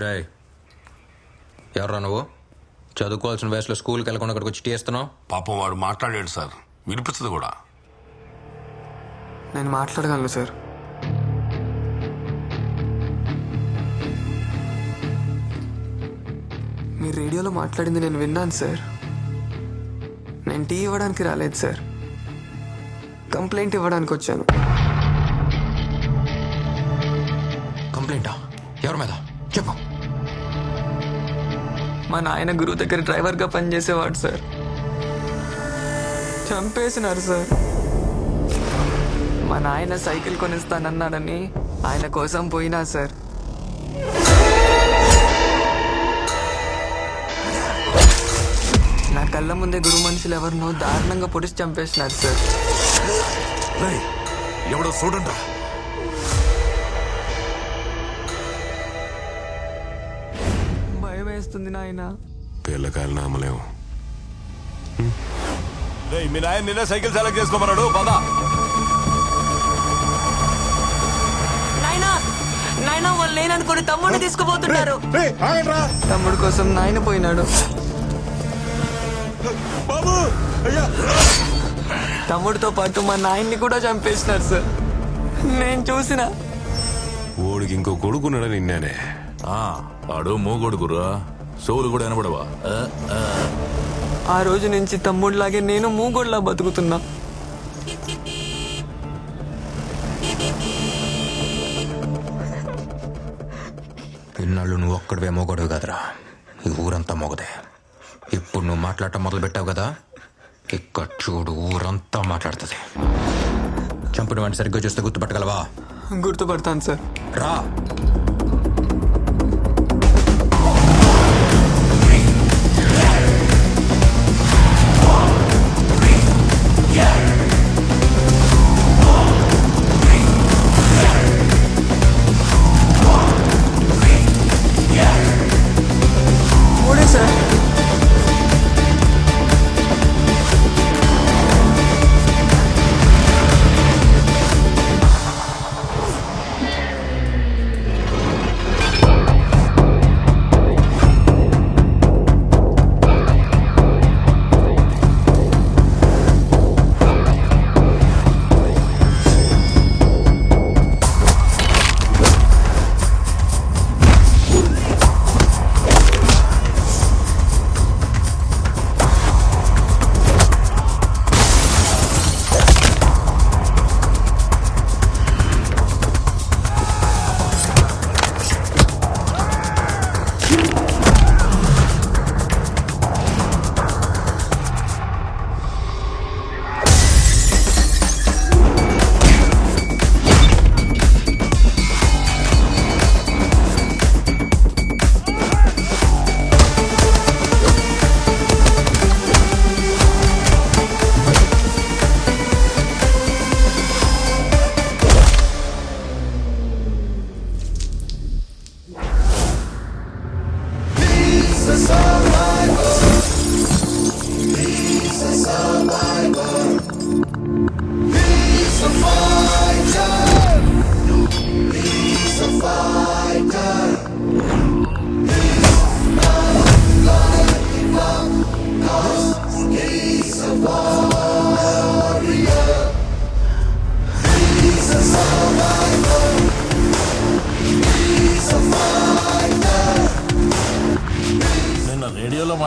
రే ఎవర్రా నువ్వు? చదువుకోవాల్సిన వయసులో స్కూల్కి వెళ్ళకుండా ఇక్కడికి వచ్చి టీ ఇస్తున్నావు పాపం వాడు మాట్లాడాడు సార్. వినిపించదు కూడా. నేను మాట్లాడగలను సార్. మీరు రేడియోలో మాట్లాడింది నేను విన్నాను సార్. నేను టీ ఇవ్వడానికి రాలేదు సార్. కంప్లైంట్ ఇవ్వడానికి వచ్చాను. మా నాయన గురువు దగ్గర డ్రైవర్గా పనిచేసేవాడు సార్. చంపేసినారు సార్. మా నాయన సైకిల్ కొనిస్తానన్నాడని ఆయన కోసం పోయినా సార్. నా కళ్ళ ముందే గురు మనుషులు ఎవరినో దారుణంగా పొడిచి చంపేసినారు సార్. ఎవడో చూడండి భయం వేస్తుంది నాయన. పిల్లకాయలు నామలేము మీ నాయన నిన్నే సైకిల్ సెలెక్ట్ చేసుకోమన్నాడు. పదా. నాయనా నాయనా వాళ్ళు లేననుకుని తమ్ముడిని తీసుకుపోతున్నారు. తమ్ముడు కోసం నాయన పోయినాడు. బాబు అయ్యా. తమ్ముడితో పాటు మా నాయన్ని కూడా చంపేసినారు సార్. నేను చూసిన. ఓడికి ఇంకో కొడుకున్నాడు నిన్నేనే? ఆ, ఆడు మూగోడు గుర్రా. సోలు కూడా ఆ, ఆ. ఆ రోజు నుంచి తమ్ముడిలాగే నేను మూగోడ్లా బతుకుతున్నా. ఇన్నాళ్ళు నువ్వు ఒక్కడివే మోగొడవు కదరా. ఈ ఊరంతా మోగదే. ఇప్పుడు నువ్వు మాట్లాడటం మొదలు పెట్టావు కదా ఇక్కడ చూడు ఊరంతా మాట్లాడుతుంది. చంపిన వాడిని సరిగ్గా చూస్తే గుర్తుపట్టగలవా? గుర్తుపడతాను సార్. రా.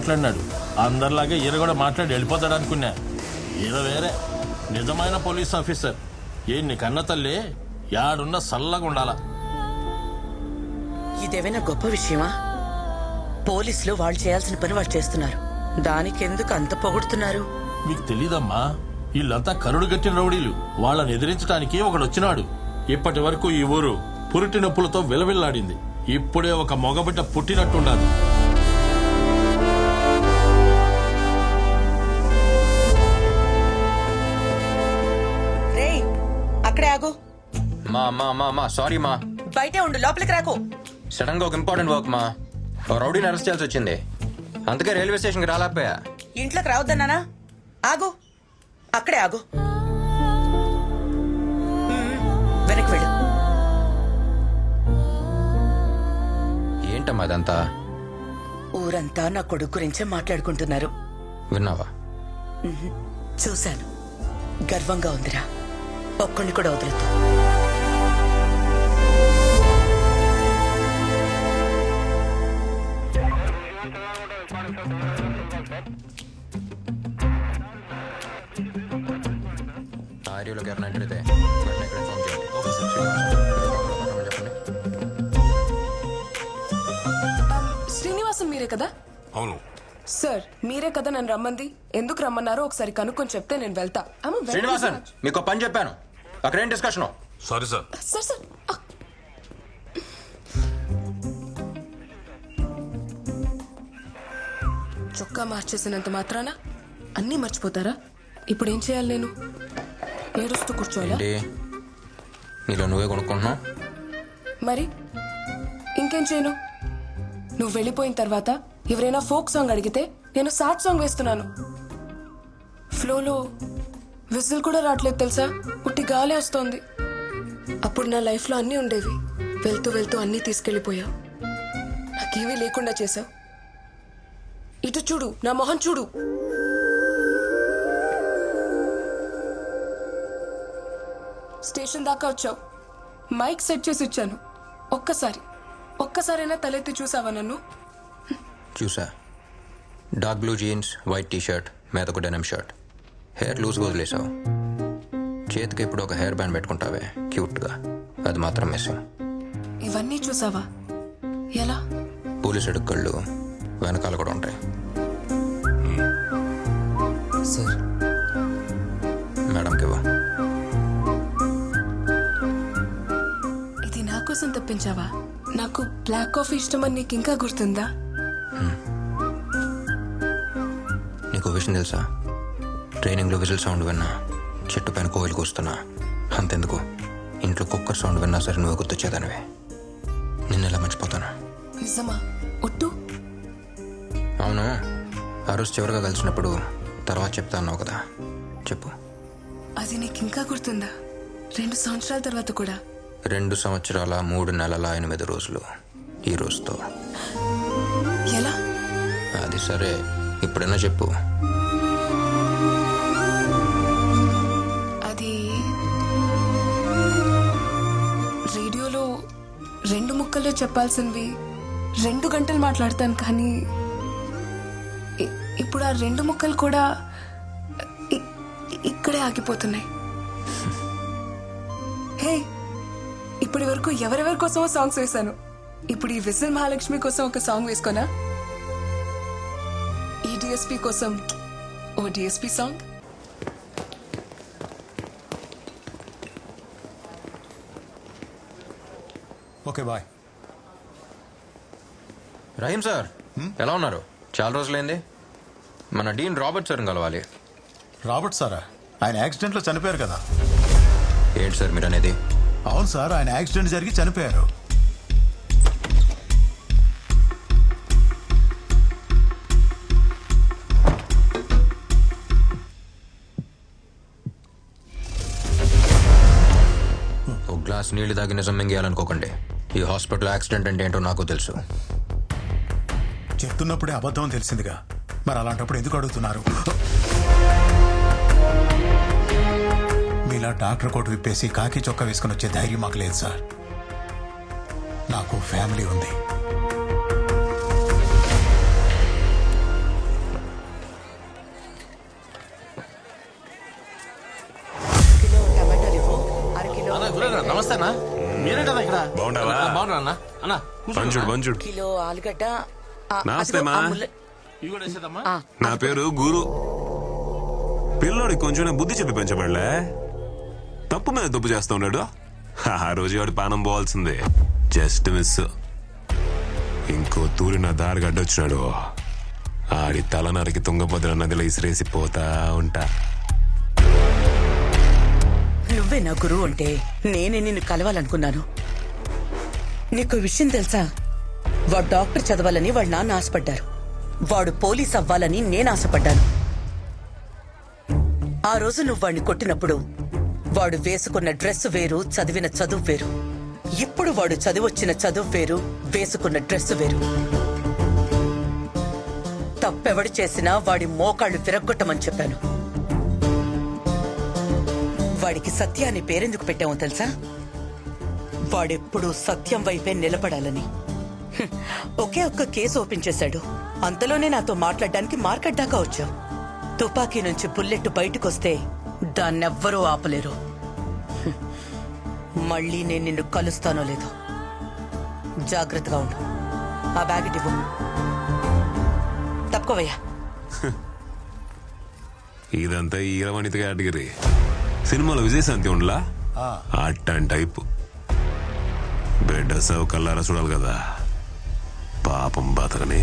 మాట్లాడినాడు. అందరిలాగే ఈయన కూడా మాట్లాడి వెళ్ళిపోతాడు అనుకున్నా. ఈయన వేరే. నిజమైన పోలీస్ ఆఫీసర్. ఏ కన్న తల్లి యాడున్న సల్లగా ఉండాలా. ఇదేమైనా గొప్ప విషయమా? పోలీసులు వాళ్ళు చేయాల్సిన పని వాళ్ళు చేస్తున్నారు. దానికి ఎందుకు అంత పొగుడుతున్నారు? మీకు తెలీదమ్మా వీళ్ళంతా కరుడు గట్టిన రౌడీలు. వాళ్ళని ఎదిరించడానికి ఒకడు వచ్చినాడు. ఇప్పటి వరకు ఈ ఊరు పురిటి నొప్పులతో విలవిల్లాడింది. ఇప్పుడే ఒక మగబిడ్డ పుట్టినట్టుండాలి అక్కడే ఆగు మా మా మా మా సారీ మా. బయటే ఉండు లోపలికి రాకు. సడన్గా ఒక ఇంపార్టెంట్ వర్క్ మా. ఓ రౌడీని అరెస్ట్ చేయాల్సి వచ్చింది. అందుకే రైల్వే స్టేషన్కి రాలేకపోయా. ఇంట్లోకి రావద్దన్నానా ఆగు. అక్కడే ఆగు. వెనక్కి వెళ్ళు. ఏంటమ్మా అదంతా ఊరంతా నా కొడుకు గురించే మాట్లాడుకుంటున్నారు. విన్నావా? చూశాను. గర్వంగా ఉందిరా. ఒక్కడిని కూడా ఎవరైనా ఎంటర్ అయితే వెంటనే ఇక్కడ చేయండి. చెప్పండి శ్రీనివాసం మీరే కదా? అవును. సార్ మీరే కదా నన్ను రమ్మంది? ఎందుకు రమ్మన్నారో ఒకసారి కనుక్కొని చెప్తే నేను వెళ్తా. శ్రీనివాసన్. మీకు పని చెప్పాను. అక్కడ discussion sorry sir sir sir చొక్కా మార్చేసినంత మాత్రాన అన్నీ మర్చిపోతారా? ఇప్పుడు ఏం చేయాలి నేను? ఏడుస్తూ కూర్చోవాలా? ఏంటి? నీలో నువ్వే కొనుక్కుంటున్నావు? మరి ఇంకేం చేయను? నువ్వు వెళ్ళిపోయిన తర్వాత ఎవరైనా ఫోక్ సాంగ్ అడిగితే నేను సాడ్ సాంగ్ వేస్తున్నాను. ఫ్లోలో విజిల్ కూడా రావట్లేదు తెలుసా? ఉట్టి గాలే వస్తోంది. అప్పుడు నా లైఫ్లో అన్నీ ఉండేవి. వెళ్తూ వెళ్తూ అన్నీ తీసుకెళ్ళిపోయావు. నాకేమీ లేకుండా చేశావు. ఇటు చూడు నా మొహం చూడు. స్టేషన్ దాకా వచ్చావు. మైక్ సెట్ చేసి ఇచ్చాను. ఒక్కసారి ఒక్కసారైనా తలెత్తి చూసావా నన్ను? చూసా. Dark blue jeans white T shirt మేతకు డెనమ్ షర్ట్. హెయిర్ లూజ్ వదిలేసావు చేతికి ఇప్పుడు ఒక హెయిర్ బ్యాండ్ పెట్టుకుంటావే. క్యూట్గా అది మాత్రం మిస్సింగ్ ఇవన్నీ చూసావా? ఎలా? పోలీసు అడుక్కళ్ళు వెనకాల కూడా ఉంటాయి. సార్. మేడంకి ఇవ్వ. ఇది నా కోసం తప్పించావా? నాకు బ్లాక్ కాఫీ ఇష్టమని నీకు ఇంకా గుర్తుందా? నీకు విషయం తెలుసా? ట్రైనింగ్లో విజిల్ సౌండ్ విన్నా. చెట్టు పైన కోయిలు కూస్తున్నా. అంతెందుకు? ఇంట్లో కుక్కర్ సౌండ్ విన్నా సరే నువ్వు గుర్తొచ్చేదానివే. నిన్న ఎలా మర్చిపోతాను? నిజమా? ఒట్టు? అవును. ఆ రోజు చివరిగా కలిసినప్పుడు తర్వాత చెప్తా అన్నావు కదా. చెప్పు. అది నీకు ఇంకా గుర్తుందా? రెండు సంవత్సరాల తర్వాత కూడా. రెండు సంవత్సరాల మూడు నెలల ఎనిమిది రోజులు ఈ రోజుతో. ఎలా? అది సరే. ఇప్పుడైనా చెప్పు. ముక్కల్లో చెప్పాల్సినవి రెండు గంటలు మాట్లాడతాను కానీ ఇప్పుడు ఆ రెండు ముక్కలు కూడా ఇక్కడే ఆగిపోతున్నాయి. హే ఇప్పటి వరకు ఎవరెవరి కోసమో సాంగ్స్ వేశాను. ఇప్పుడు ఈ విజిల్ మహాలక్ష్మి కోసం ఒక సాంగ్ వేసుకోనా? ఈ డిఎస్పి కోసం ఓ DSP song? Okay bye. Rahim sir ఎలా ఉన్నారు? చాలా రోజులైంది. మన డీన్ రాబర్ట్ సార్ని కలవాలి. రాబర్ట్ సారా? ఆయన యాక్సిడెంట్లో చనిపోయారు కదా. ఏంటి సార్ మీరు అనేది అవును సార్ ఆయన యాక్సిడెంట్ జరిగి చనిపోయారు. ఒక గ్లాస్ నీళ్ళు తాగి నిజం మింగేయాలనుకోకండి. ఈ హాస్పిటల్ యాక్సిడెంట్ అంటే ఏంటో నాకు తెలుసు. చెప్తున్నప్పుడే అబద్ధం తెలిసిందిగా. మరి అలాంటప్పుడు ఎందుకు అడుగుతున్నారు? మీలా డాక్టర్ కోట్ విప్పేసి కాకి చొక్కా వేసుకుని వచ్చే ధైర్యం మాకు లేదు సార్. నాకు ఫ్యామిలీ ఉంది. నమస్తే అన్న. మీరే కదా ఇక్కడ? బాగున్నావా? బాగున్నా అన్న? అన్న బంజుడు. బంజుడు. కిలో ఆలుగడ్డ నమస్తే, మా. నా పేరు గురు. పిల్లోడి కొంచెం బుద్ధి చెప్పి పెంచబడలే. తప్పు మీద తప్పు చేస్తా ఉన్నాడు. ఆ రోజు వాడు పానం పోవాల్సిందే. Just miss. ఇంకో తూరి నా దారి గడ్డొచ్చినాడు ఆడి తల నరికి తుంగభద్ర నదిలో ఇసిరేసి పోతా ఉంటా. నువ్వే నా గురువు అంటే నేనే నిన్ను కలవాలనుకున్నాను. నీకు విషయం తెలుసా? వాడు డాక్టర్ చదవాలని వాళ్ళ నాన్న ఆశపడ్డారు. వాడు పోలీస్ అవ్వాలని నేను ఆశపడ్డాను. ఆ రోజు నువ్వు వాడిని కొట్టినప్పుడు వాడు వేసుకున్న డ్రెస్ వేరు చదివిన చదువు వేరు. ఇప్పుడు వాడు చదివొచ్చిన చదువు వేరు వేసుకున్న డ్రెస్ వేరు. తప్పెవడు చేసినా వాడి మోకాళ్ళు విరగ్గొట్టమని చెప్పాను. వాడికి సత్య అని పేరెందుకు పెట్టామో తెలుసా? వాడెప్పుడు సత్యం వైపే నిలబడాలని. ఒకే ఒక్క కేసు ఓపెన్ చేశాడు. అంతలోనే నాతో మాట్లాడడానికి మార్కెట్ దాకా వచ్చావు తుపాకీ నుంచి బుల్లెట్ బయటకొస్తే దాన్నెవ్వరూ ఆపలేరు. మళ్ళీ నేను నిన్ను కలుస్తానో లేదో. జాగ్రత్తగా ఉండు. ఆ బ్యాగ్ ఇవ్వు. తప్పుకోవయ్యా. ఇదంతా ఈరవణిత కేటగిరీ సినిమాలో విజయశాంతి ఉండలా? అట్టని టైపు బిడ్డ సౌ కల్లారా చూడాలి కదా. పాపం బతకని